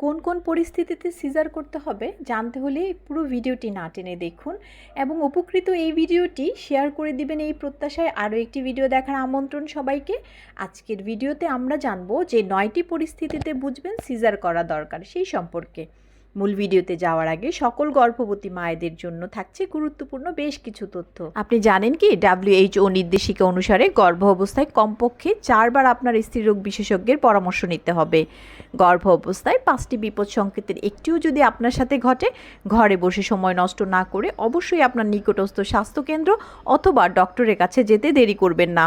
কোন কোন পরিস্থিতিতে সিজার করতে হবে জানতে হলে পুরো ভিডিওটি না টেনে দেখুন এবং উপকৃত এই ভিডিওটি শেয়ার করে দিবেন এই প্রত্যাশায় আরও একটি ভিডিও দেখার আমন্ত্রণ সবাইকে। আজকের ভিডিওতে আমরা জানব যে নয়টি পরিস্থিতিতে বুঝবেন সিজার করা দরকার সেই সম্পর্কে। মূল ভিডিওতে যাওয়ার আগে সকল গর্ভবতী মায়েদের জন্য থাকছে গুরুত্বপূর্ণ বেশ কিছু তথ্য। আপনি জানেন কি ডাব্লিউএইচও নির্দেশিকা অনুসারে গর্ভ অবস্থায় কমপক্ষে চারবার আপনার স্ত্রীরোগ বিশেষজ্ঞের পরামর্শ নিতে হবে। গর্ভ অবস্থায় পাঁচটি বিপদ সংকেতের একটিও যদি আপনার সাথে ঘটে, ঘরে বসে সময় নষ্ট না করে অবশ্যই আপনার নিকটস্থ স্বাস্থ্যকেন্দ্র অথবা ডক্টরের কাছে যেতে দেরি করবেন না।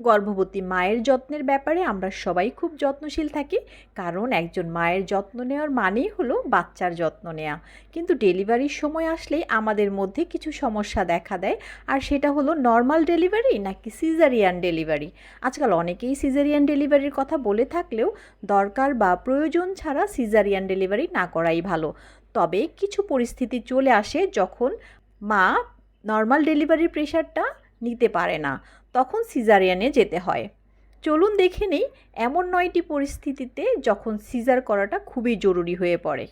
গর্ভবতী মায়ের যত্নের ব্যাপারে আমরা সবাই খুব যত্নশীল থাকি, কারণ একজন মায়ের যত্ন নেওয়ার মানেই হলো বাচ্চার যত্ন নেওয়া কিন্তু ডেলিভারির সময় আসলেই আমাদের মধ্যে কিছু সমস্যা দেখা দেয়, আর সেটা হলো নর্মাল ডেলিভারি নাকি সিজারিয়ান ডেলিভারি? আজকাল অনেকেই সিজারিয়ান ডেলিভারির কথা বলে থাকলেও দরকার বা প্রয়োজন ছাড়া সিজারিয়ান ডেলিভারি না করাই ভালো। তবে কিছু পরিস্থিতি চলে আসে যখন মা নর্মাল ডেলিভারির প্রেশারটা নিতে পারে না। তখন সিজারিয়ানে যেতে হয়। চলুন দেখে নেই, এমন নয়টি পরিস্থিতিতে যখন সিজার করাটা খুবই জরুরি হয়ে পড়ে।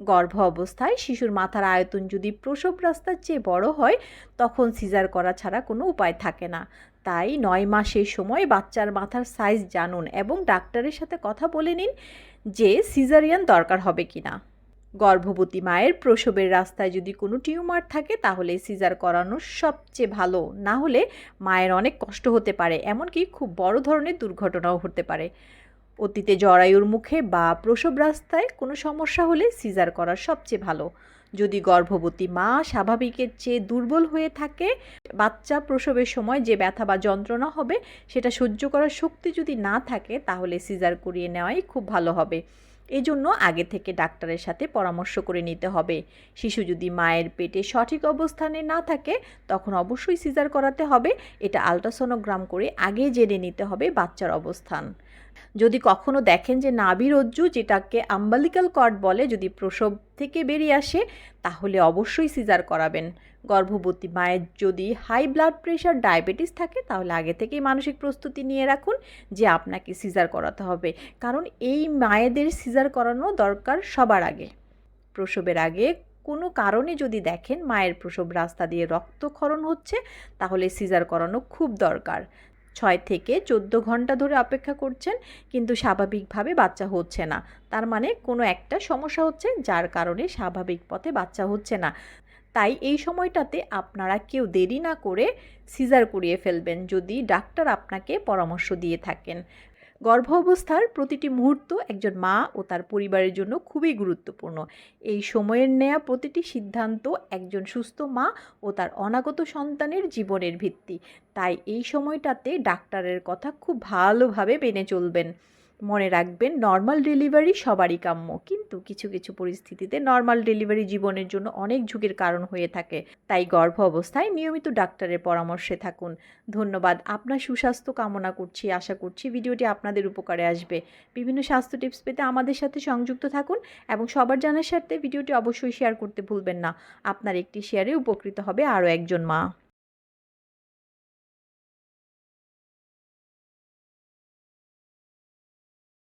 গর্ভ অবস্থায় শিশুর মাথার আয়তন যদি প্রসব রাস্তার চেয়ে বড় হয়, তখন সিজার করা ছাড়া কোনো উপায় থাকে না। তাই নয় মাসের সময় বাচ্চার মাথার সাইজ জানুন এবং ডাক্তারের সাথে কথা বলে নিন যে সিজারিয়ান দরকার হবে কি না গর্ভবতী মায়ের প্রসবের রাস্তায় যদি কোনো টিউমার থাকে, তাহলে সিজার করানো সবচেয়ে ভালো। না হলে মায়ের অনেক কষ্ট হতে পারে, এমনকি খুব বড় ধরনের দুর্ঘটনাও হতে পারে। অতীতে জরায়ুর মুখে বা প্রসব রাস্তায় কোনো সমস্যা হলে সিজার করা সবচেয়ে ভালো। যদি গর্ভবতী মা স্বাভাবিকের চেয়ে দুর্বল হয়ে থাকে, বাচ্চা প্রসবের সময় যে ব্যথা বা যন্ত্রণা হবে, সেটা সহ্য করার শক্তি যদি না থাকে, তাহলে সিজার করিয়ে নেওয়াই খুব ভালো হবে। এজন্য আগে থেকে ডাক্তারের সাথে পরামর্শ করে নিতে হবে। শিশু যদি মায়ের পেটে সঠিক অবস্থানে না থাকে, তখন অবশ্যই সিজার করাতে হবে। এটা আলট্রাসোনোগ্রাম করে আগে জেনে নিতে হবে বাচ্চার অবস্থান। যদি কখনো দেখেন যে নাবিরজ্জু যেটাকে আম্বালিকাল কর্ড বলে, যদি প্রসব থেকে বেরিয়ে আসে, তাহলে অবশ্যই সিজার করাবেন। গর্ভবতী মায়ের যদি হাই ব্লাড প্রেশার ডায়াবেটিস থাকে, তাহলে আগে থেকেই মানসিক প্রস্তুতি নিয়ে রাখুন যে আপনাকে সিজার করাতে হবে। কারণ এই মায়েদের সিজার করানো দরকার সবার আগে। প্রসবের আগে কোনো কারণে যদি দেখেন মায়ের প্রসব রাস্তা দিয়ে রক্তক্ষরণ হচ্ছে, তাহলে সিজার করানো খুব দরকার। ছয় থেকে চোদ্দ ঘণ্টা ধরে অপেক্ষা করছেন, কিন্তু স্বাভাবিকভাবে বাচ্চা হচ্ছে না। তার মানে কোনো একটা সমস্যা হচ্ছে, যার কারণে স্বাভাবিক পথে বাচ্চা হচ্ছে না। তাই এই সময়টাতে আপনারা কেউ দেরি না করে সিজার করিয়ে ফেলবেন যদি ডাক্তার আপনাকে পরামর্শ দিয়ে থাকেন। গর্ভ অবস্থার প্রতিটি মুহূর্ত একজন মা ও তার পরিবারের জন্য খুবই গুরুত্বপূর্ণ। এই সময়ের নেয়া প্রতিটি সিদ্ধান্ত একজন সুস্থ মা ও তার অনাগত সন্তানের জীবনের ভিত্তি। তাই এই সময়টাতে ডাক্তারের কথা খুব ভালোভাবে মেনে চলবেন। মনে রাখবেন নর্মাল ডেলিভারি সবারই কাম্য। কিন্তু কিছু কিছু পরিস্থিতিতে নর্মাল ডেলিভারি জীবনের জন্য অনেক ঝুঁকির কারণ হয়ে থাকে। তাই গর্ভ অবস্থায় নিয়মিত ডাক্তারের পরামর্শে থাকুন। ধন্যবাদ। আপনার সুস্বাস্থ্য কামনা করছি, আশা করছি ভিডিওটি আপনাদের উপকারে আসবে। বিভিন্ন স্বাস্থ্য টিপস পেতে আমাদের সাথে সংযুক্ত থাকুন এবং সবার জানার সাথে ভিডিওটি অবশ্যই শেয়ার করতে ভুলবেন না। আপনার একটি শেয়ারে উপকৃত হবে আরও একজন মা।